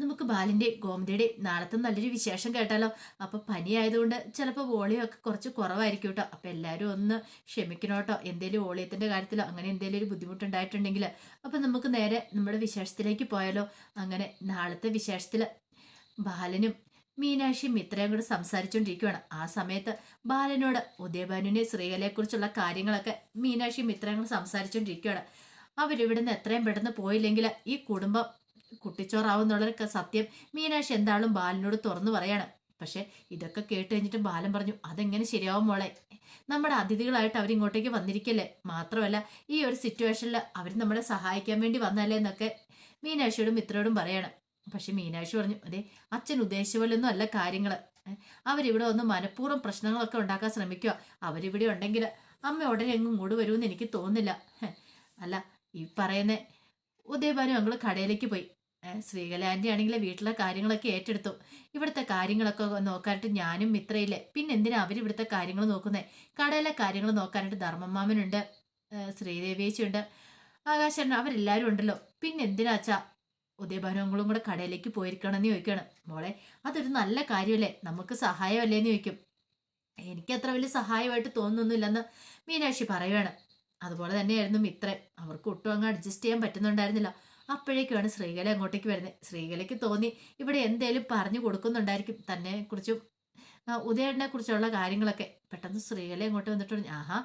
നമുക്ക് ബാലിന്റെ ഗോമതിയുടെ നാളത്തെ നല്ലൊരു വിശേഷം കേട്ടാലോ? അപ്പോൾ പനി ആയതുകൊണ്ട് ചിലപ്പോൾ വോളിയം ഒക്കെ കുറച്ച് കുറവായിരിക്കും കേട്ടോ അപ്പോൾ എല്ലാവരും ഒന്ന് ക്ഷമിക്കണം കേട്ടോ എന്തെങ്കിലും വോളിയത്തിന്റെ കാര്യത്തിലോ അങ്ങനെ എന്തെങ്കിലും ഒരു ബുദ്ധിമുട്ടുണ്ടായിട്ടുണ്ടെങ്കിൽ അപ്പോൾ നമുക്ക് നേരെ നമ്മുടെ വിശേഷത്തിലേക്ക് പോയാലോ? അങ്ങനെ നാളത്തെ വിശേഷത്തിൽ ബാലനും മീനാക്ഷിയും ഇത്രയും കൂടെ സംസാരിച്ചുകൊണ്ടിരിക്കുകയാണ് ആ സമയത്ത് ബാലനോട് ഉദയഭാനുവിനെ ശ്രീകലയെക്കുറിച്ചുള്ള കാര്യങ്ങളൊക്കെ മീനാക്ഷിയും ഇത്രയും കൂടെ സംസാരിച്ചുകൊണ്ടിരിക്കുകയാണ് അവരിവിടുന്ന് എത്രയും പെട്ടെന്ന് പോയില്ലെങ്കിൽ ഈ കുടുംബം കുട്ടിച്ചോറാവുന്നുള്ളൊരു സത്യം മീനാക്ഷി എന്താളും ബാലനോട് തുറന്നു പറയാണ്. പക്ഷെ ഇതൊക്കെ കേട്ട് കഴിഞ്ഞിട്ട് ബാലൻ പറഞ്ഞു അതെങ്ങനെ ശരിയാവും മോളെ? നമ്മുടെ അതിഥികളായിട്ട് അവരിങ്ങോട്ടേക്ക് വന്നിരിക്കല്ലേ? മാത്രമല്ല ഈ ഒരു സിറ്റുവേഷനിൽ അവർ നമ്മളെ സഹായിക്കാൻ വേണ്ടി വന്നല്ലേ എന്നൊക്കെ മീനാക്ഷിയോടും മിത്രയോടും പറയാണ്. പക്ഷെ മീനാക്ഷി പറഞ്ഞു അതെ അച്ഛൻ ഉദ്ദേശിച്ച അല്ല കാര്യങ്ങൾ അവരിവിടെ ഒന്ന് മനഃപൂർവം പ്രശ്നങ്ങളൊക്കെ ഉണ്ടാക്കാൻ ശ്രമിക്കുക അവരിവിടെ ഉണ്ടെങ്കിൽ അമ്മ ഉടനെ എങ്ങും ഇങ്ങോട്ട് വരുമെന്ന് എനിക്ക് തോന്നുന്നില്ല. അല്ല ഈ പറയുന്ന ഉദയഭാനു ഞങ്ങൾ കടയിലേക്ക് പോയി. ഏഹ് ശ്രീകല ആന്റി ആണെങ്കിൽ വീട്ടിലെ കാര്യങ്ങളൊക്കെ ഏറ്റെടുത്തു. ഇവിടുത്തെ കാര്യങ്ങളൊക്കെ നോക്കാനായിട്ട് ഞാനും മിത്രയില്ലേ? പിന്നെ എന്തിനാ അവർ ഇവിടുത്തെ കാര്യങ്ങൾ നോക്കുന്നത് കടയിലെ കാര്യങ്ങൾ നോക്കാനായിട്ട് ധർമ്മമാമനുണ്ട് ശ്രീദേവിയേച്ചിയുണ്ട് ആകാശൻ അവരെല്ലാവരും ഉണ്ടല്ലോ. പിന്നെ എന്തിനാ അച്ഛാ? ഉദയഭവനങ്ങളും കൂടെ കടയിലേക്ക് പോയിരിക്കണമെന്ന് ചോദിക്കുകയാണ് മോളെ അതൊരു നല്ല കാര്യമല്ലേ? നമുക്ക് സഹായമല്ലേ എന്ന് ചോദിക്കും. എനിക്ക് അത്ര വലിയ സഹായമായിട്ട് തോന്നുന്നൊന്നുമില്ലെന്ന് മീനാക്ഷി പറയുകയാണ് അതുപോലെ തന്നെയായിരുന്നു മിത്രൻ. അവർക്ക് ഒട്ടും അങ്ങ് അഡ്ജസ്റ്റ് ചെയ്യാൻ പറ്റുന്നുണ്ടായിരുന്നില്ല. അപ്പോഴേക്കുമാണ് ശ്രീകല അങ്ങോട്ടേക്ക് വരുന്നത്. ശ്രീകലയ്ക്ക് തോന്നി ഇവിടെ എന്തേലും പറഞ്ഞു കൊടുക്കുന്നുണ്ടായിരിക്കും തന്നെ കുറിച്ചും ഉദയണ്ണനെ കുറിച്ചുള്ള കാര്യങ്ങളൊക്കെ. പെട്ടെന്ന് ശ്രീകല അങ്ങോട്ട് വന്നിട്ട് ആഹാ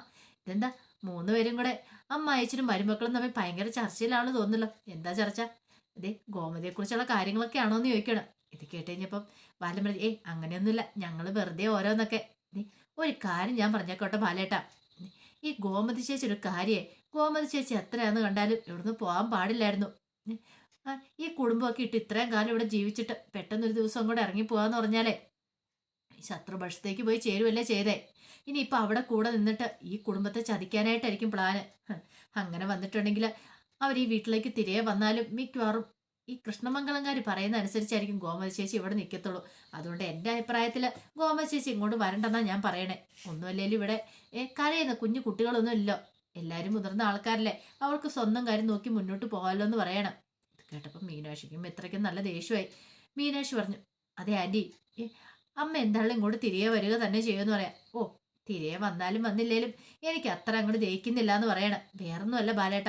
ഇതെന്താ? മൂന്നുപേരും കൂടെ അമ്മ അയച്ചിനും മരുമക്കളും തമ്മിൽ ഭയങ്കര ചർച്ചയിലാണ് തോന്നുന്നല്ലോ. എന്താ ചർച്ച? ഇതേ ഗോമതിയെ കുറിച്ചുള്ള കാര്യങ്ങളൊക്കെ ആണോ എന്ന് ചോദിക്കണം. ഇത് കേട്ട് കഴിഞ്ഞപ്പം ബാലൻ പറഞ്ഞു ഏയ് അങ്ങനെയൊന്നുമില്ല. ഞങ്ങൾ വെറുതെ ഓരോന്നൊക്കെ. ഒരു കാര്യം ഞാൻ പറഞ്ഞേക്കോട്ടെ ബാലേട്ടാ. ഈ ഗോമതി ചേച്ചി ഒരു കാര്യേ ഗോമതി ചേച്ചി എത്രയാന്ന് കണ്ടാലും ഇവിടുന്ന് പോകാൻ പാടില്ലായിരുന്നു. ഈ കുടുംബമൊക്കെ ഇട്ട് ഇത്രയും കാലം ഇവിടെ ജീവിച്ചിട്ട് പെട്ടെന്നൊരു ദിവസം കൂടെ ഇറങ്ങി പോകാന്ന് പറഞ്ഞാലേ ശത്രുപക്ഷത്തേക്ക് പോയി ചേരുവല്ലേ ചെയ്തേ. ഇനി ഇപ്പൊ അവിടെ കൂടെ നിന്നിട്ട് ഈ കുടുംബത്തെ ചതിക്കാനായിട്ടായിരിക്കും പ്ലാന് അങ്ങനെ വന്നിട്ടുണ്ടെങ്കിൽ അവർ ഈ വീട്ടിലേക്ക് തിരികെ വന്നാലും മിക്കവാറും ഈ കൃഷ്ണമംഗളംകാർ പറയുന്ന അനുസരിച്ചായിരിക്കും ഗോമതി ചേച്ചി ഇവിടെ നിൽക്കത്തുള്ളൂ അതുകൊണ്ട് എന്റെ അഭിപ്രായത്തിൽ ഗോമതി ചേച്ചി ഇങ്ങോട്ട് വരണ്ടെന്നാ ഞാൻ പറയണേ. ഒന്നുമല്ലേലും ഇവിടെ കരയുന്ന കുഞ്ഞു കുട്ടികളൊന്നും ഇല്ലോ. എല്ലാവരും മുതിർന്ന ആൾക്കാരല്ലേ. അവൾക്ക് സ്വന്തം കാര്യം നോക്കി മുന്നോട്ട് പോകാമല്ലോ എന്ന് പറയണം. കേട്ടപ്പോൾ മീനാക്ഷിക്കും എത്രയ്ക്കും നല്ല ദേഷ്യമായി. മീനാക്ഷി പറഞ്ഞു അതെ ആന്റി അമ്മ എന്തായാലും ഇങ്ങോട്ട് തിരികെ വരിക തന്നെ ചെയ്യുമെന്ന് പറയാം. ഓ തിരികെ വന്നാലും വന്നില്ലേലും എനിക്ക് അത്ര അങ്ങോട്ട് ദഹിക്കുന്നില്ല എന്ന് പറയണം. വേറൊന്നുമല്ല ബാലേട്ട.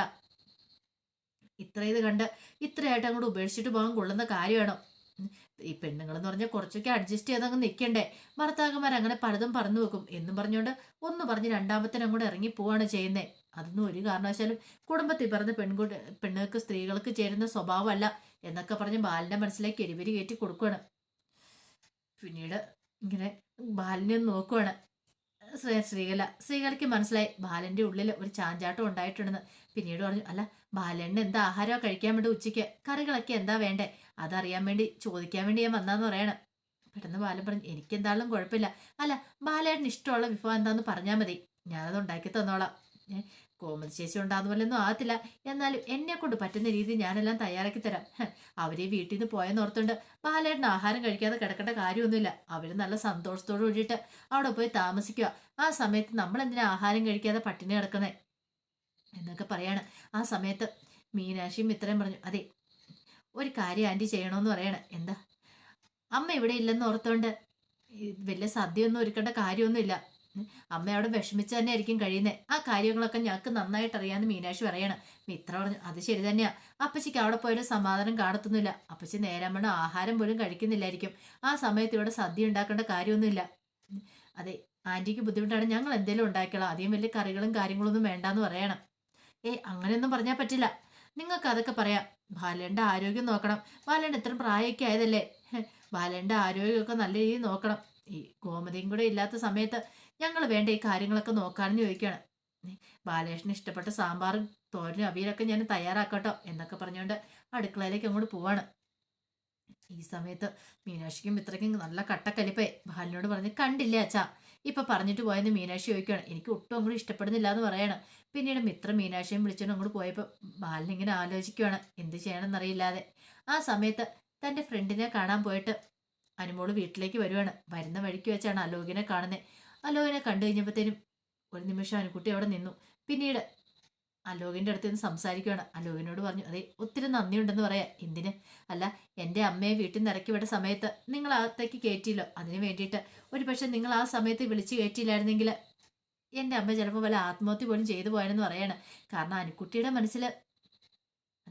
ഇത്ര ഇത് കണ്ട് ഇത്രയായിട്ട് അങ്ങോട്ട് ഉപേക്ഷിച്ചിട്ട് പോകാൻ കൊള്ളുന്ന കാര്യമാണോ ഈ പെണ്ണുങ്ങളെന്ന് പറഞ്ഞാൽ കുറച്ചൊക്കെ അഡ്ജസ്റ്റ് ചെയ്ത് അങ്ങ് നിൽക്കണ്ടേ? ഭർത്താക്കന്മാർ അങ്ങനെ പലതും പറഞ്ഞു വെക്കും. എന്നും പറഞ്ഞുകൊണ്ട് ഒന്ന് പറഞ്ഞ് രണ്ടാമത്തേനും കൂടെ ഇറങ്ങി പോവാണ് ചെയ്യുന്നത് അതൊന്നും ഒരു കാരണവശാലും കുടുംബത്തിൽ പറഞ്ഞ പെൺകുട്ടി പെണ്ണുങ്ങൾക്ക് സ്ത്രീകൾക്ക് ചേരുന്ന സ്വഭാവമല്ല എന്നൊക്കെ പറഞ്ഞ് ബാലിന്റെ മനസ്സിലേക്ക് എരിവരി കയറ്റി കൊടുക്കുകയാണ് പിന്നീട് ഇങ്ങനെ ബാലിനെ നോക്കുവാണ്. ശ്രീ ശ്രീകല ശ്രീകലയ്ക്ക് മനസ്സിലായി ബാലന്റെ ഉള്ളിൽ ഒരു ചാഞ്ചാട്ടം ഉണ്ടായിട്ടുണ്ടെന്ന്. പിന്നീട് പറഞ്ഞു അല്ല ബാലന് എന്താ ആഹാരമോ കഴിക്കാൻ വേണ്ടി ഉച്ചയ്ക്ക്? കറികളൊക്കെ എന്താ വേണ്ടേ? അതറിയാൻ വേണ്ടി ചോദിക്കാൻ വേണ്ടി ഞാൻ വന്നാന്ന് പറയണം. പെട്ടെന്ന് ബാലൻ പറഞ്ഞു എനിക്ക് എന്തായാലും കുഴപ്പമില്ല. അല്ല ബാലേട്ടന് ഇഷ്ടമുള്ള വിഭവം എന്താന്ന് പറഞ്ഞാൽ മതി. ഞാനത് ഉണ്ടാക്കി തന്നോളാം. ഏ, കോമതി ചേച്ചി ഉണ്ടാകുന്ന പോലെ ഒന്നും ആകത്തില്ല. എന്നാലും എന്നെ കൊണ്ട് പറ്റുന്ന രീതി ഞാനെല്ലാം തയ്യാറാക്കി തരാം. അവരെ വീട്ടിൽ നിന്ന് പോയെന്ന് ഓർത്തുണ്ട് ബാലേട്ടന് ആഹാരം കഴിക്കാതെ കിടക്കേണ്ട കാര്യമൊന്നുമില്ല. അവർ നല്ല സന്തോഷത്തോട് കൂടിയിട്ട് അവിടെ പോയി താമസിക്കുക ആ സമയത്ത് നമ്മൾ എന്തിനാ ആഹാരം കഴിക്കാതെ പട്ടിണി കിടക്കുന്നേ? എന്നൊക്കെ പറയാണ്. ആ സമയത്ത് മീനാക്ഷിയും ഇത്രയും പറഞ്ഞു അതെ ഒരു കാര്യം ആന്റി ചെയ്യണമെന്ന് പറയണേ. എന്താ? അമ്മ ഇവിടെ ഇല്ലെന്ന് ഓർത്തോണ്ട് വലിയ സദ്യയൊന്നും ഒരുക്കേണ്ട കാര്യമൊന്നുമില്ല. അമ്മ അവിടെ വിഷമിച്ച് തന്നെ ആയിരിക്കും കഴിയുന്നത് ആ കാര്യങ്ങളൊക്കെ ഞങ്ങൾക്ക് നന്നായിട്ട് അറിയാമെന്ന് മീനാക്ഷി പറയണം. മിത്ര പറഞ്ഞു. അത് ശരി തന്നെയാ. അപ്പച്ചിക്ക് അവിടെ പോയൊരു സമാധാനം കാണത്തൊന്നുമില്ല. അപ്പച്ചി നേരമണം ആഹാരം പോലും കഴിക്കുന്നില്ലായിരിക്കും. ആ സമയത്ത് ഇവിടെ സദ്യ ഉണ്ടാക്കേണ്ട കാര്യമൊന്നുമില്ല. അതെ ആന്റിക്ക് ബുദ്ധിമുട്ടാണ്. ഞങ്ങൾ എന്തെങ്കിലും ഉണ്ടാക്കിയോളാം അധികം വലിയ കറികളും കാര്യങ്ങളൊന്നും വേണ്ടാന്ന് പറയണം. ഏ അങ്ങനെയൊന്നും പറഞ്ഞാൽ പറ്റില്ല. നിങ്ങൾക്ക് അതൊക്കെ പറയാം. ബാലന്റെ ആരോഗ്യം നോക്കണം. ബാലൻ ഇത്ര പ്രായമൊക്കെ ആയതല്ലേ? ഹെ, ബാലന്റെ ആരോഗ്യമൊക്കെ നല്ല രീതിയിൽ നോക്കണം. ഈ ഗോമതിയും കൂടെ ഇല്ലാത്ത സമയത്ത് ഞങ്ങൾ വേണ്ട ഈ കാര്യങ്ങളൊക്കെ നോക്കാനെന്ന് ചോദിക്കുകയാണ് ബാലകൃഷ്ണൻ ഇഷ്ടപ്പെട്ട സാമ്പാറും തോരനും അവിയലൊക്കെ ഞാൻ തയ്യാറാക്കട്ടോ എന്നൊക്കെ പറഞ്ഞുകൊണ്ട് അടുക്കളയിലേക്ക് അങ്ങോട്ട് പോവാണ്. ഈ സമയത്ത് മീനാക്ഷിക്കും മിത്രയ്ക്കും നല്ല കട്ടക്കലിപ്പേ ബാലിനോട് പറഞ്ഞ് കണ്ടില്ലേ അച്ഛാ ഇപ്പൊ പറഞ്ഞിട്ട് പോയെന്ന് മീനാക്ഷി ചോദിക്കുകയാണ്. എനിക്ക് ഒട്ടും അങ്ങോട്ട് ഇഷ്ടപ്പെടുന്നില്ല എന്ന് പറയാണ്. പിന്നീട് മിത്ര മീനാക്ഷിയും വിളിച്ചോണ്ട് അങ്ങോട്ട് പോയപ്പോൾ ബാലൻ ഇങ്ങനെ ആലോചിക്കുകയാണ് എന്ത് ചെയ്യണമെന്നറിയില്ലാതെ. ആ സമയത്ത് തന്റെ ഫ്രണ്ടിനെ കാണാൻ പോയിട്ട് അനുമോൾ വീട്ടിലേക്ക് വരുവാണ്. വരുന്ന വഴിക്ക് വെച്ചാണ് അലോകിനെ കാണുന്നത് അലോകിനെ കണ്ടു കഴിഞ്ഞപ്പോഴത്തേനും ഒരു നിമിഷം അനുക്കുട്ടി അവിടെ നിന്നു. പിന്നീട് അലോകിന്റെ അടുത്ത് നിന്ന് സംസാരിക്കുകയാണ് അലോകിനോട് പറഞ്ഞു അതെ ഒത്തിരി നന്ദിയുണ്ടെന്ന് പറയാം. എന്തിന്? അല്ല എന്റെ അമ്മയെ വീട്ടിൽ നിന്ന് ഇറക്കി വിട്ട സമയത്ത് നിങ്ങൾ അകത്തേക്ക് കയറ്റിയില്ലോ അതിന് വേണ്ടിയിട്ട് ഒരു പക്ഷേ നിങ്ങൾ ആ സമയത്ത് വിളിച്ച് കയറ്റിയില്ലായിരുന്നെങ്കിൽ എന്റെ അമ്മ ചിലപ്പോൾ വല്ല ആത്മഹത്യ പോലും ചെയ്തു പോയെന്ന് പറയാണ്. കാരണം അനുക്കുട്ടിയുടെ മനസ്സിൽ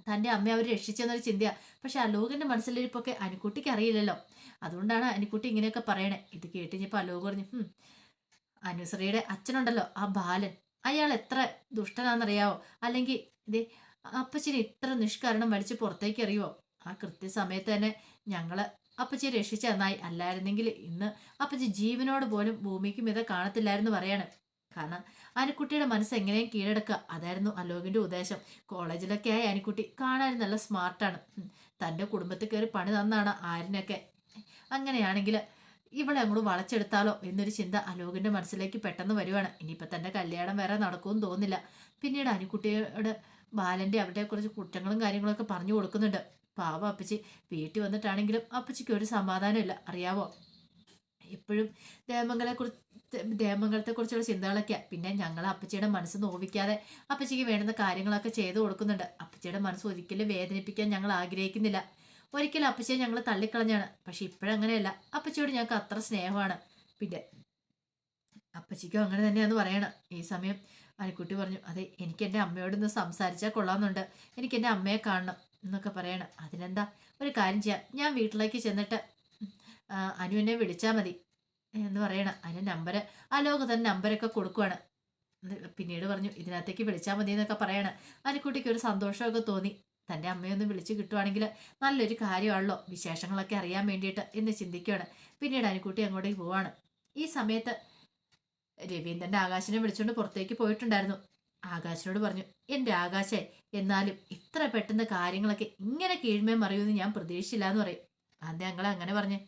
തന്റെ അമ്മയെ അവർ രക്ഷിച്ചെന്നൊരു ചിന്തയാണ് പക്ഷെ അലോകിന്റെ മനസ്സിലിരിപ്പൊക്കെ അനുക്കുട്ടിക്ക് അറിയില്ലല്ലോ. അതുകൊണ്ടാണ് അനുക്കുട്ടി ഇങ്ങനെയൊക്കെ പറയണേ. ഇത് കേട്ടിഞ്ഞപ്പോൾ അലോക് പറഞ്ഞു "ഹും, അനുശ്രീയുടെ അച്ഛനുണ്ടല്ലോ ആ ബാലൻ. അയാൾ എത്ര ദുഷ്ടനാണെന്നറിയാവോ? അല്ലെങ്കിൽ ഇതേ അപ്പച്ചിനെ ഇത്ര നിഷ്കരണം വലിച്ച് പുറത്തേക്ക് അറിയുമോ ആ കൃത്യസമയത്ത് തന്നെ ഞങ്ങൾ അപ്പച്ചി രക്ഷിച്ച നന്നായി അല്ലായിരുന്നെങ്കിൽ ഇന്ന് അപ്പച്ചി ജീവനോട് പോലും ഭൂമിക്ക് മിത കാണത്തില്ലായിരുന്നു പറയാണ്. കാരണം അനുക്കുട്ടിയുടെ മനസ്സ് എങ്ങനെയും കീഴടക്കുക. അതായിരുന്നു അലോകിന്റെ ഉദ്ദേശം. കോളേജിലൊക്കെ ആയി അനുക്കുട്ടി കാണാൻ നല്ല സ്മാർട്ടാണ്. തന്റെ കുടുംബത്തിൽ കയറി പണി തന്നാണ് ആരിനൊക്കെ അങ്ങനെയാണെങ്കിൽ ഇവളെ അങ്ങോട്ട് വളച്ചെടുത്താലോ എന്നൊരു ചിന്ത അലോകിന്റെ മനസ്സിലേക്ക് പെട്ടെന്ന് വരുവാണ്. ഇനിയിപ്പോൾ തന്റെ കല്യാണം വേറെ നടക്കുമെന്ന് തോന്നില്ല പിന്നീട് അനുക്കുട്ടിയോട് ബാലന്റെ അവരുടെ കുറച്ച് കുറ്റങ്ങളും കാര്യങ്ങളൊക്കെ പറഞ്ഞു കൊടുക്കുന്നുണ്ട്. പാവ അപ്പച്ചി. വീട്ടിൽ വന്നിട്ടാണെങ്കിലും അപ്പച്ചിക്ക് ഒരു സമാധാനമില്ല. അറിയാവോ? എപ്പോഴും ദേവമംഗലെ കുറിച്ച് ദേവമംഗലത്തെ കുറിച്ചുള്ള ചിന്തകളൊക്കെയാ. പിന്നെ ഞങ്ങൾ അപ്പച്ചിയുടെ മനസ്സ് നോവിക്കാതെ അപ്പച്ചിക്ക് വേണ്ടുന്ന കാര്യങ്ങളൊക്കെ ചെയ്തു കൊടുക്കുന്നുണ്ട്. അപ്പച്ചിയുടെ മനസ്സ് ഒരിക്കലും വേദനിപ്പിക്കാൻ ഞങ്ങൾ ആഗ്രഹിക്കുന്നില്ല. ഒരിക്കലും അപ്പച്ചിയെ ഞങ്ങൾ തള്ളിക്കളഞ്ഞാണ്. പക്ഷെ ഇപ്പോഴങ്ങനെയല്ല. അപ്പച്ചയോട് ഞങ്ങൾക്ക് അത്ര സ്നേഹമാണ്. പിന്നെ അപ്പച്ചിക്കും അങ്ങനെ തന്നെയാന്ന് പറയണം. ഈ സമയം അനിക്കുട്ടി പറഞ്ഞു അതെ എനിക്ക് എന്റെ അമ്മയോട് ഒന്ന് സംസാരിച്ചാൽ കൊള്ളാമെന്നുണ്ട്. എനിക്ക് എന്റെ അമ്മയെ കാണണം എന്നൊക്കെ പറയണം. അതിനെന്താ? ഒരു കാര്യം ചെയ്യാം. ഞാൻ വീട്ടിലേക്ക് ചെന്നിട്ട് അനു എന്നെ വിളിച്ചാൽ മതി എന്ന് പറയണം. അതിന്റെ നമ്പർ അലോക തന്നെ നമ്പരൊക്കെ കൊടുക്കുവാണ്. പിന്നീട് പറഞ്ഞു ഇതിനകത്തേക്ക് വിളിച്ചാൽ മതി എന്നൊക്കെ പറയണം. അനുക്കുട്ടിക്ക് ഒരു സന്തോഷമൊക്കെ തോന്നി. തന്റെ അമ്മയൊന്ന് വിളിച്ച് കിട്ടുവാണെങ്കിൽ നല്ലൊരു കാര്യമാണല്ലോ. വിശേഷങ്ങളൊക്കെ അറിയാൻ വേണ്ടിയിട്ട് എന്ന് ചിന്തിക്കുകയാണ്. പിന്നീട് അനുക്കുട്ടി അങ്ങോട്ടേക്ക് പോവാണ്. ഈ സമയത്ത് രവീന്ദ്രന്റെ ആകാശിനെ വിളിച്ചുകൊണ്ട് പുറത്തേക്ക് പോയിട്ടുണ്ടായിരുന്നു. ആകാശിനോട് പറഞ്ഞു എന്റെ ആകാശേ എന്നാലും ഇത്ര പെട്ടെന്ന് കാര്യങ്ങളൊക്കെ ഇങ്ങനെ കീഴ്മേ മറിയുമെന്ന് ഞാൻ പ്രതീക്ഷിച്ചില്ല എന്ന് പറയും. അന്ന് ഞങ്ങൾ അങ്ങനെ പറഞ്ഞ്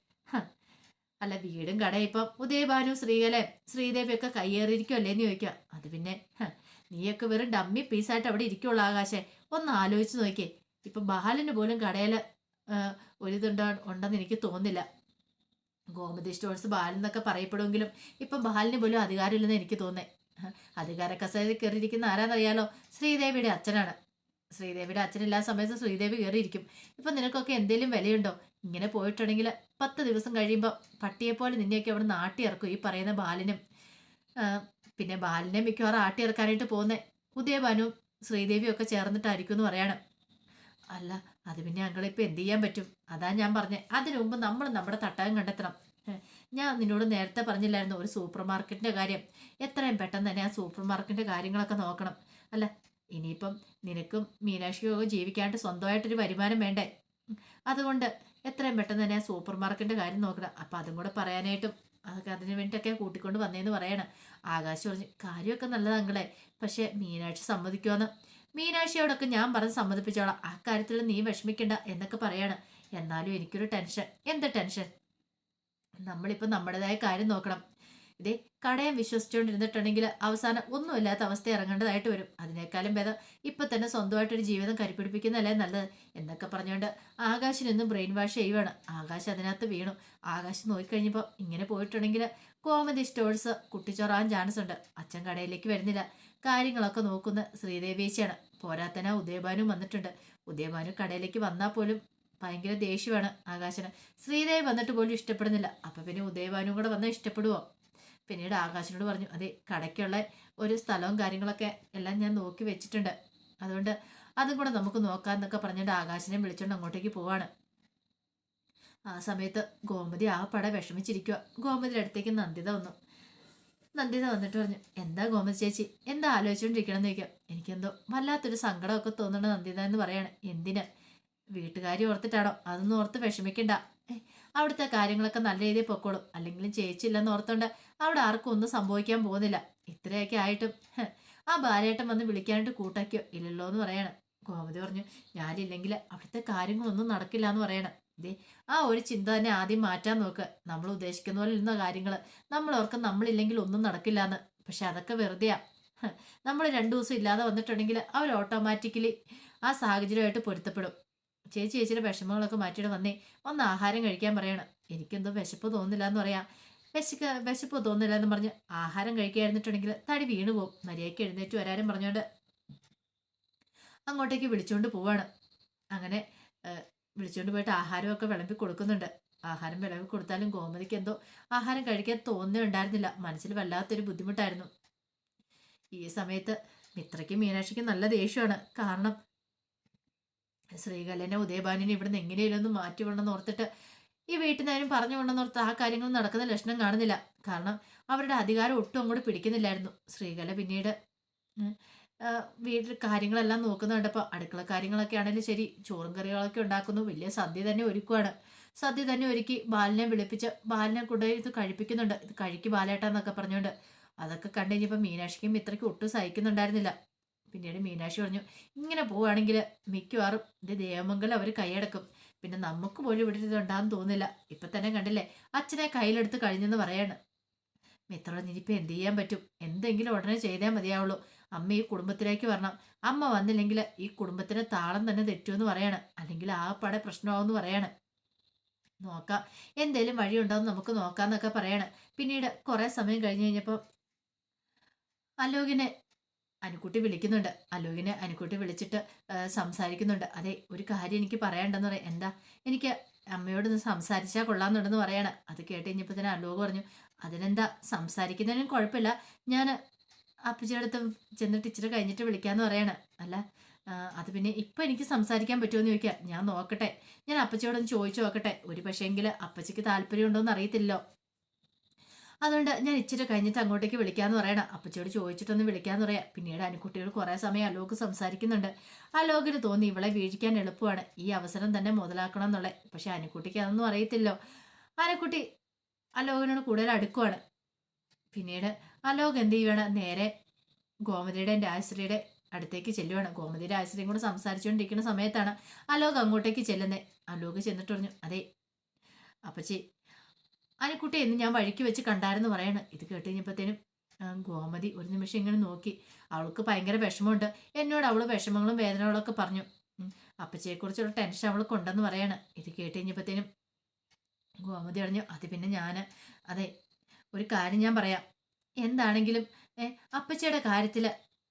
അല്ല വീടും കടയും ഇപ്പം ഉദയഭാനു ശ്രീകലെ ശ്രീദേവിയൊക്കെ കയ്യേറിയിരിക്കുമല്ലേ എന്ന് ചോദിക്കുക. അത് പിന്നെ നീയൊക്കെ വെറും ഡമ്മി പീസായിട്ട് അവിടെ ഇരിക്കുള്ളൂ ആകാശേ. ഒന്ന് ആലോചിച്ച് നോക്കിയേ ഇപ്പം ബഹാലിന് പോലും കടയിൽ ഒരിതുണ്ടോ ഉണ്ടെന്ന് എനിക്ക് തോന്നുന്നില്ല. ഗോമതി സ്റ്റോഴ്സ് ബാലൻ എന്നൊക്കെ പറയപ്പെടുമെങ്കിലും ഇപ്പം ബാലിന് പോലും അധികാരമില്ലെന്ന് എനിക്ക് തോന്നേ അധികാര കസേരയിൽ കയറിയിരിക്കുന്ന ആരാന്നറിയാലോ? ശ്രീദേവിയുടെ അച്ഛനാണ്. ശ്രീദേവിയുടെ അച്ഛനില്ലാ സമയത്ത് ശ്രീദേവി കയറിയിരിക്കും. ഇപ്പം നിനക്കൊക്കെ എന്തേലും വിലയുണ്ടോ? ഇങ്ങനെ പോയിട്ടുണ്ടെങ്കിൽ പത്ത് ദിവസം കഴിയുമ്പോൾ പട്ടിയെപ്പോലെ നിന്നെയൊക്കെ അവിടെ നാട്ടി ഇറക്കും ഈ പറയുന്ന ബാലിനും പിന്നെ ബാലിനെ മിക്കവാറും ആട്ടി ഇറക്കാനായിട്ട് പോകുന്നേ. ഉദയഭാനും ശ്രീദേവിയും ഒക്കെ ചേർന്നിട്ടായിരിക്കും എന്ന് പറയാണ്. അല്ല അത് പിന്നെ ഞങ്ങളിപ്പോൾ എന്ത് ചെയ്യാൻ പറ്റും? അതാ ഞാൻ പറഞ്ഞത് അതിനു മുമ്പ് നമ്മൾ നമ്മുടെ തട്ടകം കണ്ടെത്തണം. ഞാൻ നിന്നോട് നേരത്തെ പറഞ്ഞില്ലായിരുന്നു ഒരു സൂപ്പർ മാർക്കറ്റിന്റെ കാര്യം. എത്രയും പെട്ടെന്ന് തന്നെ ആ സൂപ്പർ മാർക്കറ്റിന്റെ കാര്യങ്ങളൊക്കെ നോക്കണം. അല്ല ഇനിയിപ്പം നിനക്കും മീനാക്ഷിക്കും ഒക്കെ ജീവിക്കാനായിട്ട് സ്വന്തമായിട്ടൊരു വരുമാനം വേണ്ടേ? അതുകൊണ്ട് എത്രയും പെട്ടെന്ന് തന്നെ ആ സൂപ്പർ മാർക്കറ്റിന്റെ കാര്യം നോക്കണം. അപ്പം അതും കൂടെ പറയാനായിട്ടും അതൊക്കെ അതിന് വേണ്ടിയിട്ടൊക്കെ കൂട്ടിക്കൊണ്ട് വന്നേന്ന് പറയണം. ആകാശ് പറഞ്ഞു കാര്യമൊക്കെ നല്ലതാങ്കളെ പക്ഷെ മീനാക്ഷി സമ്മതിക്കുമെന്ന് മീനാക്ഷിയോടൊക്കെ ഞാൻ പറഞ്ഞ് സമ്മതിപ്പിച്ചോളാം. ആ കാര്യത്തിൽ നീ വിഷമിക്കണ്ട എന്നൊക്കെ പറയാണ്. എന്നാലും എനിക്കൊരു ടെൻഷൻ. എന്ത് ടെൻഷൻ? നമ്മളിപ്പോൾ നമ്മുടേതായ കാര്യം നോക്കണം. ഇതേ കടയം വിശ്വസിച്ചുകൊണ്ടിരുന്നിട്ടുണ്ടെങ്കിൽ അവസാനം ഒന്നുമില്ലാത്ത അവസ്ഥ ഇറങ്ങേണ്ടതായിട്ട് വരും. അതിനേക്കാളും ഭേദം ഇപ്പൊ തന്നെ സ്വന്തമായിട്ടൊരു ജീവിതം കരിപ്പിടിപ്പിക്കുന്നതല്ലേ നല്ലത് എന്നൊക്കെ പറഞ്ഞുകൊണ്ട് ആകാശിനൊന്നും ബ്രെയിൻ വാഷ് ചെയ്യുവാണ്. ആകാശ് അതിനകത്ത് വീണു. ആകാശ് നോക്കിക്കഴിഞ്ഞപ്പോൾ ഇങ്ങനെ പോയിട്ടുണ്ടെങ്കിൽ കോമഡി സ്റ്റോഴ്സ് കുട്ടിച്ചോറാൻ ചാൻസ് ഉണ്ട്. അച്ഛൻ കടയിലേക്ക് വരുന്നില്ല. കാര്യങ്ങളൊക്കെ നോക്കുന്ന ശ്രീദേവേശിയാണ് പോരാത്തന ഉദയഭാനു വന്നിട്ടുണ്ട്. ഉദയഭാനു കടയിലേക്ക് വന്നാൽ പോലും ഭയങ്കര ദേഷ്യമാണ് ആകാശന്. ശ്രീദേവി വന്നിട്ട് പോലും ഇഷ്ടപ്പെടുന്നില്ല. അപ്പൊ പിന്നെ ഉദയഭാനും കൂടെ വന്നാൽ ഇഷ്ടപ്പെടുവോ? പിന്നീട് ആകാശിനോട് പറഞ്ഞു അതെ കടയ്ക്കുള്ള ഒരു സ്ഥലവും കാര്യങ്ങളൊക്കെ എല്ലാം ഞാൻ നോക്കി വെച്ചിട്ടുണ്ട്. അതുകൊണ്ട് അതും കൂടെ നമുക്ക് നോക്കാന്നൊക്കെ പറഞ്ഞിട്ട് ആകാശിനെ വിളിച്ചുകൊണ്ട് അങ്ങോട്ടേക്ക് പോവാണ്. ആ സമയത്ത് ഗോമതി ആ പട വിഷമിച്ചിരിക്കുക ഗോമതിയുടെ അടുത്തേക്ക് നന്ദിത വന്നു. നന്ദിത വന്നിട്ട് പറഞ്ഞു എന്താ ഗോമതി ചേച്ചി എന്താ ആലോചിച്ചുകൊണ്ടിരിക്കണം എന്ന് ചോദിക്കാം. എനിക്കെന്തോ വല്ലാത്തൊരു സങ്കടമൊക്കെ തോന്നുന്നുണ്ട് നന്ദിത എന്ന് പറയാണ്. എന്തിന്? വീട്ടുകാരി ഓർത്തിട്ടാണോ? അതൊന്നും ഓർത്ത് വിഷമിക്കണ്ട. അവിടുത്തെ കാര്യങ്ങളൊക്കെ നല്ല രീതിയിൽ പൊക്കോളും. അല്ലെങ്കിലും ചേച്ചില്ലെന്ന് ഓർത്തോണ്ട് അവിടെ ആർക്കും ഒന്നും സംഭവിക്കാൻ പോകുന്നില്ല. ഇത്രയൊക്കെ ആയിട്ടും ആ ബാലേട്ടൻ വന്ന് വിളിക്കാനായിട്ട് കൂട്ടാക്കിയോ? ഇല്ലല്ലോ എന്ന് പറയണം. ഗോമതി പറഞ്ഞു ഞാനില്ലെങ്കിൽ അവിടുത്തെ കാര്യങ്ങളൊന്നും നടക്കില്ല എന്ന് പറയണം. ഇതേ ആ ഒരു ചിന്ത തന്നെ ആദ്യം മാറ്റാൻ നോക്ക്. നമ്മൾ ഉദ്ദേശിക്കുന്ന പോലെ ഇരുന്ന കാര്യങ്ങൾ നമ്മൾ നമ്മളില്ലെങ്കിൽ ഒന്നും നടക്കില്ല എന്ന്. പക്ഷെ അതൊക്കെ വെറുതെയാ. നമ്മൾ രണ്ടു ദിവസം ഇല്ലാതെ വന്നിട്ടുണ്ടെങ്കിൽ അവർ ഓട്ടോമാറ്റിക്കലി ആ സാഹചര്യമായിട്ട് പൊരുത്തപ്പെടും. ചേച്ചി ചേച്ചിയുടെ വിഷമങ്ങളൊക്കെ മാറ്റിയിട്ട് വന്നേ. ഒന്ന് ആഹാരം കഴിക്കാൻ പറയണം. എനിക്കെന്തോ വിശപ്പ് തോന്നില്ല എന്ന് പറയാം. വിശക്ക വിശപ്പ് തോന്നില്ല എന്ന് പറഞ്ഞ് ആഹാരം കഴിക്കായിരുന്നിട്ടുണ്ടെങ്കിൽ തടി വീണു പോകും മര്യാദയ്ക്ക് എഴുന്നേറ്റ് വരാനും പറഞ്ഞുകൊണ്ട് അങ്ങോട്ടേക്ക് വിളിച്ചുകൊണ്ട് പോവാണ്. അങ്ങനെ വിളിച്ചുകൊണ്ട് പോയിട്ട് ആഹാരമൊക്കെ വിളമ്പി കൊടുക്കുന്നുണ്ട്. ആഹാരം വിളമ്പി കൊടുത്താലും ഗോമതിക്ക് എന്തോ ആഹാരം കഴിക്കാൻ തോന്നുന്നുണ്ടായിരുന്നില്ല. മനസ്സിൽ വല്ലാത്തൊരു ബുദ്ധിമുട്ടായിരുന്നു. ഈ സമയത്ത് മിത്രയ്ക്കും മീനാക്ഷിക്കും നല്ല ദേഷ്യമാണ്. കാരണം ശ്രീകലനെ ഉദയഭാനിനെ ഇവിടുന്ന് എങ്ങനെയും ഒന്ന് മാറ്റി വിടണമെന്ന് ഓർത്തിട്ട് ഈ വീട്ടിൽ നിന്നാരും പറഞ്ഞു കൊണ്ടെന്ന് ഓർത്ത് ആ കാര്യങ്ങൾ നടക്കുന്ന ലക്ഷണം കാണുന്നില്ല. കാരണം അവരുടെ അധികാരം ഒട്ടും അങ്ങോട്ട് പിടിക്കുന്നില്ലായിരുന്നു. ശ്രീകല പിന്നീട് വീട്ടിൽ കാര്യങ്ങളെല്ലാം നോക്കുന്നുണ്ടപ്പോൾ അടുക്കള കാര്യങ്ങളൊക്കെ ആണെങ്കിലും ശരി ചോറും കറികളൊക്കെ ഉണ്ടാക്കുന്നു വലിയ സദ്യ തന്നെ ഒരുക്കുവാണ്. സദ്യ തന്നെ ഒരുക്കി ബാലിനെ വിളിപ്പിച്ച് ബാലിനെ കൊണ്ടുപോയി ഇത് കഴിപ്പിക്കുന്നുണ്ട്. ഇത് കഴിക്ക് ബാലേട്ടാന്നൊക്കെ പറഞ്ഞുകൊണ്ട്. അതൊക്കെ കണ്ടു കഴിഞ്ഞപ്പോൾ മീനാക്ഷിക്കും മിത്രയ്ക്കും ഒട്ടും സഹിക്കുന്നുണ്ടായിരുന്നില്ല. പിന്നീട് മീനാക്ഷി പറഞ്ഞു ഇങ്ങനെ പോവുകയാണെങ്കിൽ മിക്കവാറും ഇത് ദേവമംഗലം അവർ കൈയടക്കും. പിന്നെ നമുക്ക് പോലും ഇവിടെ ഇതുണ്ടാന്ന് തോന്നില്ല. ഇപ്പൊ തന്നെ കണ്ടില്ലേ അച്ഛനെ കയ്യിലെടുത്ത് കഴിഞ്ഞെന്ന് പറയാണ്. മിത്ര ഇനിയിപ്പോൾ എന്ത് ചെയ്യാൻ പറ്റും? എന്തെങ്കിലും ഉടനെ ചെയ്തേ മതിയാവുള്ളൂ. അമ്മ ഈ കുടുംബത്തിലേക്ക് വരണം. അമ്മ വന്നില്ലെങ്കിൽ ഈ കുടുംബത്തിന് താളം തന്നെ തെറ്റുമെന്ന് പറയാണ്. അല്ലെങ്കിൽ ആ പടെ പ്രശ്നമാവെന്ന് പറയാണ്. നോക്കാം എന്തേലും വഴിയുണ്ടാവും നമുക്ക് നോക്കാന്നൊക്കെ പറയാണ്. പിന്നീട് കുറേ സമയം കഴിഞ്ഞ് കഴിഞ്ഞപ്പോൾ അലോകിനെ അനുക്കുട്ടി വിളിക്കുന്നുണ്ട്. അലോകിനെ അനുക്കുട്ടി വിളിച്ചിട്ട് സംസാരിക്കുന്നുണ്ട്. അതെ ഒരു കാര്യം എനിക്ക് പറയാണ്ടെന്ന് പറയാം. എന്താ? എനിക്ക് അമ്മയോടൊന്ന് സംസാരിച്ചാൽ കൊള്ളാമെന്നുണ്ടെന്ന് പറയാണ്. അത് കേട്ട് കഴിഞ്ഞപ്പോൾ തന്നെ അലോക് പറഞ്ഞു അതിനെന്താ? സംസാരിക്കുന്നതിനും കുഴപ്പമില്ല. ഞാൻ അപ്പച്ചിയുടെ അടുത്ത് ചെന്നിട്ട് ഇച്ചിരി കഴിഞ്ഞിട്ട് വിളിക്കാമെന്ന് പറയാണ്. അല്ല അത് പിന്നെ ഇപ്പം എനിക്ക് സംസാരിക്കാൻ പറ്റുമെന്ന് ചോദിക്കാം. ഞാൻ നോക്കട്ടെ. ഞാൻ അപ്പച്ചിയോടൊന്ന് ചോദിച്ചു നോക്കട്ടെ. ഒരു പക്ഷേങ്കിൽ അപ്പച്ചിക്ക് താല്പര്യമുണ്ടോയെന്ന് അറിയത്തില്ലോ അതുകൊണ്ട് ഞാൻ ഇച്ചിരി കഴിഞ്ഞിട്ട് അങ്ങോട്ടേക്ക് വിളിക്കാന്ന് പറയണം. അപ്പച്ചിയോട് ചോദിച്ചിട്ടൊന്ന് വിളിക്കാന്ന് പറയാം. പിന്നീട് അനുക്കുട്ടികൾ കുറേ സമയം അലോക്ക് സംസാരിക്കുന്നുണ്ട്. അലോകിന് തോന്നി ഇവളെ വീഴിക്കാൻ എളുപ്പമാണ്. ഈ അവസരം തന്നെ മുതലാക്കണം എന്നുള്ളത്. പക്ഷെ അനുക്കുട്ടിക്ക് അതൊന്നും അറിയത്തില്ലോ. അനുക്കുട്ടി അലോകിനോട് കൂടുതൽ അടുക്കുവാണ്. പിന്നീട് അലോക് എന്ത് ചെയ്യുവാണ്? നേരെ ഗോമതിയുടെ രാജശ്രീയുടെ അടുത്തേക്ക് ചെല്ലുവാണ്. ഗോമതി രാജശ്രീയും കൂടെ സംസാരിച്ചുകൊണ്ടിരിക്കുന്ന സമയത്താണ് അലോക് അങ്ങോട്ടേക്ക് ചെല്ലുന്നത്. അലോക് ചെന്നിട്ട് പറഞ്ഞു അതെ അപ്പച്ചി അനുക്കുട്ടി എന്ന് ഞാൻ വഴിക്ക് വെച്ച് കണ്ടായിരുന്നു പറയണം. ഇത് കേട്ട് കഴിഞ്ഞപ്പോഴത്തേനും ഗോമതി ഒരു നിമിഷം ഇങ്ങനെ നോക്കി. അവൾക്ക് ഭയങ്കര വിഷമമുണ്ട്. എന്നോട് അവൾ വിഷമങ്ങളും വേദനകളൊക്കെ പറഞ്ഞു. അപ്പച്ചയെക്കുറിച്ചുള്ള ടെൻഷൻ അവൾക്ക് ഉണ്ടെന്ന് പറയാണ്. ഇത് കേട്ട് കഴിഞ്ഞപ്പോഴത്തേനും ഗോമതി പറഞ്ഞു അത് പിന്നെ ഞാൻ അതെ ഒരു കാര്യം ഞാൻ പറയാം. എന്താണെങ്കിലും അപ്പച്ചയുടെ കാര്യത്തിൽ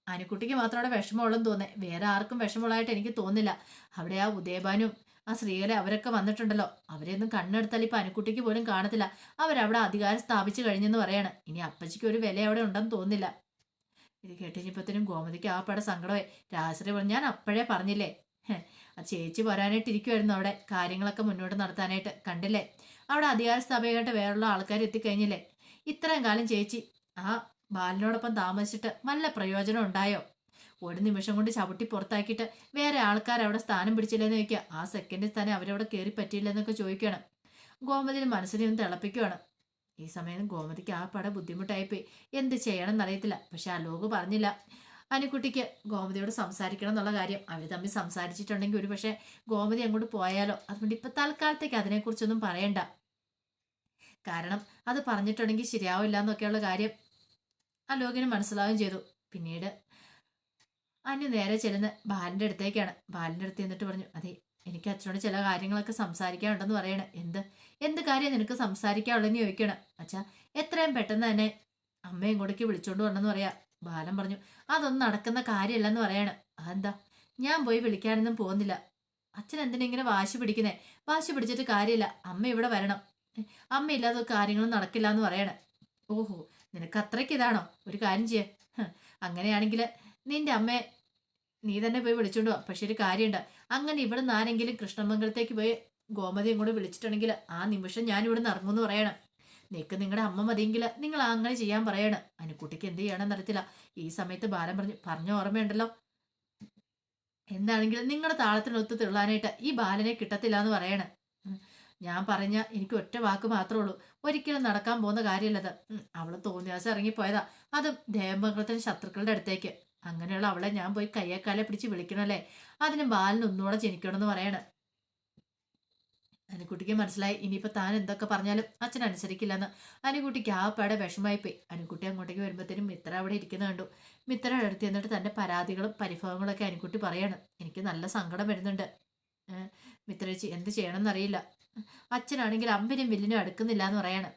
അനുക്കുട്ടിക്ക് മാത്രം അവിടെ വിഷമമുള്ളെന്ന് തോന്നേ. വേറെ ആർക്കും വിഷമമുള്ളതായിട്ട് എനിക്ക് തോന്നില്ല അവിടെ ആ ഉദയഭാനും ആ സ്ത്രീകളെ അവരൊക്കെ വന്നിട്ടുണ്ടല്ലോ. അവരെയൊന്നും കണ്ണെടുത്താൽ ഇപ്പൊ അനുക്കുട്ടിക്ക് പോലും കാണത്തില്ല. അവരവിടെ അധികാരം സ്ഥാപിച്ചു കഴിഞ്ഞെന്ന് പറയാണ്. ഇനി അപ്പച്ചിക്ക് ഒരു വില അവിടെ ഉണ്ടെന്ന് തോന്നില്ല ഇത് കേട്ടിനിപ്പത്തിനും ഗോമതിക്ക് ആ പട സങ്കടമായി. രാശ്രീ പറഞ്ഞു ഞാൻ അപ്പോഴേ പറഞ്ഞില്ലേ? ആ ചേച്ചി വരാനായിട്ട് ഇരിക്കുമായിരുന്നു അവിടെ. കാര്യങ്ങളൊക്കെ മുന്നോട്ട് നടത്താനായിട്ട് കണ്ടില്ലേ? അവിടെ അധികാര സ്ഥാപകമായിട്ട് വേറുള്ള ആൾക്കാർ എത്തിക്കഴിഞ്ഞില്ലേ? ഇത്രയും കാലം ചേച്ചി ആ ബാലിനോടൊപ്പം താമസിച്ചിട്ട് നല്ല പ്രയോജനം ഉണ്ടായോ? ഒരു നിമിഷം കൊണ്ട് ചവിട്ടി പുറത്താക്കിയിട്ട് വേറെ ആൾക്കാർ അവിടെ സ്ഥാനം പിടിച്ചില്ലെന്ന് ചോദിക്കുക. ആ സെക്കൻഡ് തന്നെ അവരവിടെ കയറി പറ്റിയില്ലെന്നൊക്കെ ചോദിക്കുകയാണ്. ഗോമതിന് മനസ്സിനെ ഒന്ന് തിളപ്പിക്കുകയാണ്. ഈ സമയത്ത് ഗോമതിക്ക് ആ പട ബുദ്ധിമുട്ടായിപ്പോയി. എന്ത് ചെയ്യണം എന്നറിയത്തില്ല പക്ഷെ അലോക് പറഞ്ഞില്ല. അനുക്കുട്ടിക്ക് ഗോമതിയോട് സംസാരിക്കണം എന്നുള്ള കാര്യം. അവർ തമ്മിൽ സംസാരിച്ചിട്ടുണ്ടെങ്കിൽ ഒരു പക്ഷേ ഗോമതി അങ്ങോട്ട് പോയാലോ? അതുകൊണ്ട് ഇപ്പൊ തൽക്കാലത്തേക്ക് അതിനെക്കുറിച്ചൊന്നും പറയണ്ട. കാരണം അത് പറഞ്ഞിട്ടുണ്ടെങ്കിൽ ശരിയാവില്ല എന്നൊക്കെയുള്ള കാര്യം അലോകിന് മനസ്സിലാവുകയും ചെയ്തു. പിന്നീട് അനു നേരെ ചെല്ലുന്ന ബാലിന്റെ അടുത്തേക്കാണ്. ബാലിന്റെ അടുത്ത് എന്നിട്ട് പറഞ്ഞു അതെ എനിക്ക് അച്ഛനോട് ചില കാര്യങ്ങളൊക്കെ സംസാരിക്കാനുണ്ടെന്ന് പറയണ. എന്ത്? എന്ത് കാര്യം നിനക്ക് സംസാരിക്കാനുള്ളതെന്ന് ചോദിക്കണം? അച്ഛാ എത്രയും പെട്ടെന്ന് തന്നെ അമ്മയും ഇങ്ങോട്ടേക്ക് വിളിച്ചോണ്ട് വരണമെന്ന് പറയാ. ബാലൻ പറഞ്ഞു അതൊന്നും നടക്കുന്ന കാര്യമല്ലെന്ന് പറയാണ്. അതെന്താ? ഞാൻ പോയി വിളിക്കാനൊന്നും പോകുന്നില്ല. അച്ഛൻ എന്തിനാ ഇങ്ങനെ വാശി പിടിക്കുന്നേ? വാശി പിടിച്ചിട്ട് കാര്യമില്ല. അമ്മ ഇവിടെ വരണം. അമ്മ ഇല്ലാതെ കാര്യങ്ങളും നടക്കില്ല എന്ന് പറയണേ. ഓഹോ നിനക്ക് അത്രയ്ക്ക് ഇതാണോ? ഒരു കാര്യം ചെയ്യ. അങ്ങനെയാണെങ്കിൽ നിന്റെ അമ്മയെ നീ തന്നെ പോയി വിളിച്ചോണ്ട് പക്ഷെ ഒരു കാര്യമുണ്ട്. അങ്ങനെ ഇവിടെ നിന്ന് ആരെങ്കിലും കൃഷ്ണമംഗലത്തേക്ക് പോയി ഗോമതിയും കൂടെ വിളിച്ചിട്ടുണ്ടെങ്കിൽ ആ നിമിഷം ഞാൻ ഇവിടെ നിന്ന് ഇറങ്ങുമെന്ന് പറയണം. നിനക്ക് നിങ്ങളുടെ അമ്മ മതിയെങ്കിൽ നിങ്ങൾ അങ്ങനെ ചെയ്യാൻ പറയണം. അനുക്കുട്ടിക്ക് എന്ത് ചെയ്യണമെന്ന് അറിയത്തില്ല. ഈ സമയത്ത് ബാലൻ പറഞ്ഞു പറഞ്ഞ ഓർമ്മയുണ്ടല്ലോ? എന്താണെങ്കിലും നിങ്ങളുടെ താളത്തിനൊത്ത് തിള്ളാനായിട്ട് ഈ ബാലനെ കിട്ടത്തില്ല എന്ന് പറയണം ഞാൻ പറഞ്ഞ എനിക്ക് ഒറ്റ വാക്ക് മാത്രമേ ഉള്ളൂ. ഒരിക്കലും നടക്കാൻ പോകുന്ന കാര്യമല്ലത്. അവൾ തോന്നിയാസം ഇറങ്ങിപ്പോയതാ. അതും ദേവമംഗലത്തിന് ശത്രുക്കളുടെ അടുത്തേക്ക്. അങ്ങനെയുള്ള അവളെ ഞാൻ പോയി കയ്യേക്കാലെ പിടിച്ച് വിളിക്കണല്ലേ? അതിന് ബാലിന് ഒന്നുകൂടെ ജനിക്കണമെന്ന് പറയണ. അനുക്കുട്ടിക്ക് മനസ്സിലായി. ഇനിയിപ്പോൾ താൻ എന്തൊക്കെ പറഞ്ഞാലും അച്ഛൻ അനുസരിക്കില്ലെന്ന്. അനുക്കുട്ടിക്ക് ആ പേടെ വിഷമായി പോയി അനുക്കുട്ടി അങ്ങോട്ടേക്ക് വരുമ്പോഴത്തേനും മിത്ര അവിടെ ഇരിക്കുന്ന കണ്ടു. മിത്ര അടുത്ത് എന്നിട്ട് തന്റെ പരാതികളും പരിഭവങ്ങളൊക്കെ അനുക്കുട്ടി പറയാണ്. എനിക്ക് നല്ല സങ്കടം വരുന്നുണ്ട്. മിത്ര ചേച്ചി എന്ത് ചെയ്യണമെന്നറിയില്ല അച്ഛനാണെങ്കിൽ അമ്പിനും വില്ലിനും അടുക്കുന്നില്ല എന്ന് പറയാണ്.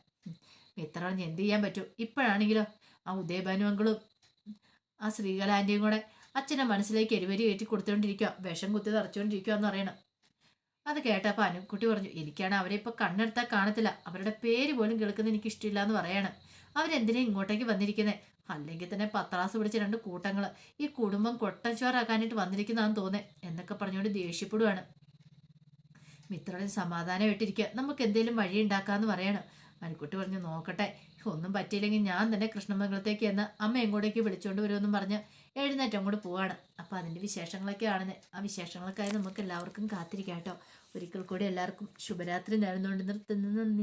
മിത്ര എന്ത് ചെയ്യാൻ പറ്റും? ഇപ്പോഴാണെങ്കിലോ? ആ ഉദയഭാനു അങ്കിളും ആ ശ്രീകലാന്റെയും കൂടെ അച്ഛനെ മനസ്സിലേക്ക് എരിവരി കയറ്റി കൊടുത്തുകൊണ്ടിരിക്കുക വിഷം കുത്തി തറച്ചുകൊണ്ടിരിക്കുക എന്ന് പറയണം. അത് കേട്ടപ്പോൾ അനുക്കുട്ടി പറഞ്ഞു എനിക്കാണ് അവരെ ഇപ്പോൾ കണ്ണെടുത്താൽ കാണത്തില്ല. അവരുടെ പേര് പോലും കേൾക്കുന്നത് എനിക്ക് ഇഷ്ടമില്ല എന്ന് പറയാണ്. അവരെന്തിനാ ഇങ്ങോട്ടേക്ക് വന്നിരിക്കുന്നത് അല്ലെങ്കിൽ തന്നെ പത്രാസ് പിടിച്ച രണ്ട് കൂട്ടങ്ങൾ ഈ കുടുംബം കൊട്ടച്ചോറാക്കാനായിട്ട് വന്നിരിക്കുന്നതാന്ന് തോന്നേ എന്നൊക്കെ പറഞ്ഞുകൊണ്ട് ദേഷ്യപ്പെടുവാണ്. മിത്രയുടെ സമാധാനമായിട്ടിരിക്കുക നമുക്ക് എന്തെങ്കിലും വഴി ഉണ്ടാക്കാന്ന് പറയണം. അനുക്കുട്ടി പറഞ്ഞു നോക്കട്ടെ. ഒന്നും പറ്റിയില്ലെങ്കിൽ ഞാൻ തന്നെ കൃഷ്ണമംഗലത്തേക്ക് എന്ന് അമ്മ എങ്ങോട്ടേക്ക് വിളിച്ചുകൊണ്ട് വരുമെന്നും പറഞ്ഞ് എഴുന്നേറ്റ് അങ്ങോട്ട് പോവാണ്. അപ്പോൾ അതിന്റെ വിശേഷങ്ങളൊക്കെ ആണ് ആ വിശേഷങ്ങളൊക്കെ ആയി നമുക്ക് എല്ലാവർക്കും കാത്തിരിക്കാം കേട്ടോ. ഒരിക്കൽ കൂടി എല്ലാവർക്കും ശുഭരാത്രി നേർന്നുകൊണ്ട് നിർത്തുന്നു. നന്ദി.